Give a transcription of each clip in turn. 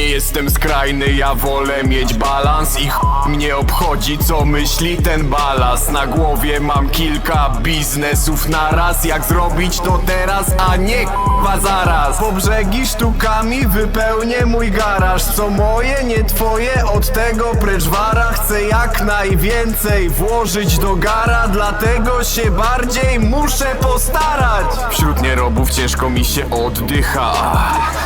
Nie jestem skrajny, ja wolę mieć balans I ch... mnie obchodzi co myśli ten balas Na głowie mam kilka biznesów naraz Jak zrobić to teraz, a nie k***wa zaraz. Po brzegi sztukami wypełnię mój garaż Co moje, nie twoje, od tego precz wara. Chcę jak najwięcej włożyć do gara Dlatego się bardziej muszę postarać. Wśród nierobów ciężko mi się oddycha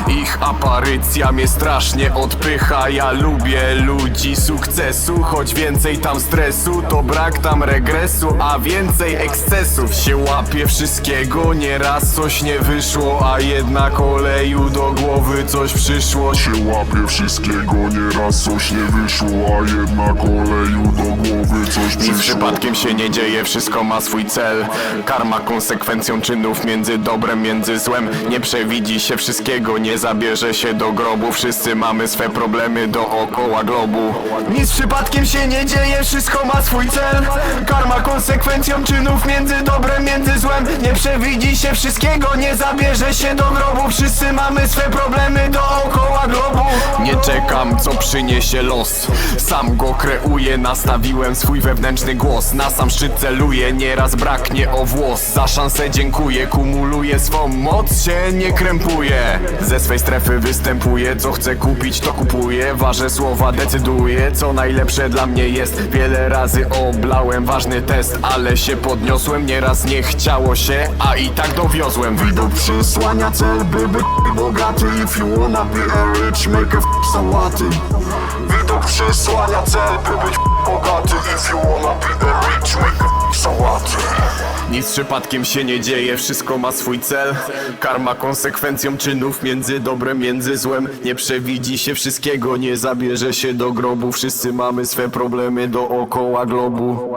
Ich aparycja mnie strasznie odpycha. Ja lubię ludzi sukcesu Choć więcej tam stresu. To brak tam regresu A więcej ekscesów. Się łapie wszystkiego Nieraz coś nie wyszło A jednak oleju do głowy coś przyszło. Się łapie wszystkiego, nieraz coś nie wyszło, a jednak oleju do głowy coś Nic przyszło. przypadkiem się nie dzieje, wszystko ma swój cel. Karma konsekwencją czynów między dobrem, między złem. Nie przewidzi się wszystkiego, nie zabierze się do grobu. Wszyscy mamy swe problemy dookoła globu. Nic przypadkiem się nie dzieje, wszystko ma swój cel. Karma konsekwencją czynów między dobrem, między złem. Nie przewidzi się wszystkiego, nie zabierze się do grobu. Wszyscy mamy swe problemy dookoła globu Nie czekam, co przyniesie los. Sam go kreuję, nastawiłem swój wewnętrzny głos. Na sam szczyt celuję, nieraz braknie o włos. Za szansę dziękuję, kumuluję swą moc Się nie krępuję. Ze swej strefy występuję, co chcę kupić to kupuję. Ważę słowa, decyduję, co najlepsze dla mnie jest. Wiele razy oblałem ważny test, ale się podniosłem. Nieraz nie chciało się, a i tak dowiozłem Widok. Przesłania cel, by być bogaty. If you wanna be a rich, make a f sałaty. Widok przesłania cel, by być bogaty. If you wanna be a rich, make a f sałaty. Nic przypadkiem się nie dzieje, wszystko ma swój cel. Karma konsekwencją czynów między dobrem, między złem. Nie przewidzi się wszystkiego, nie zabierze się do grobu. Wszyscy mamy swe problemy dookoła globu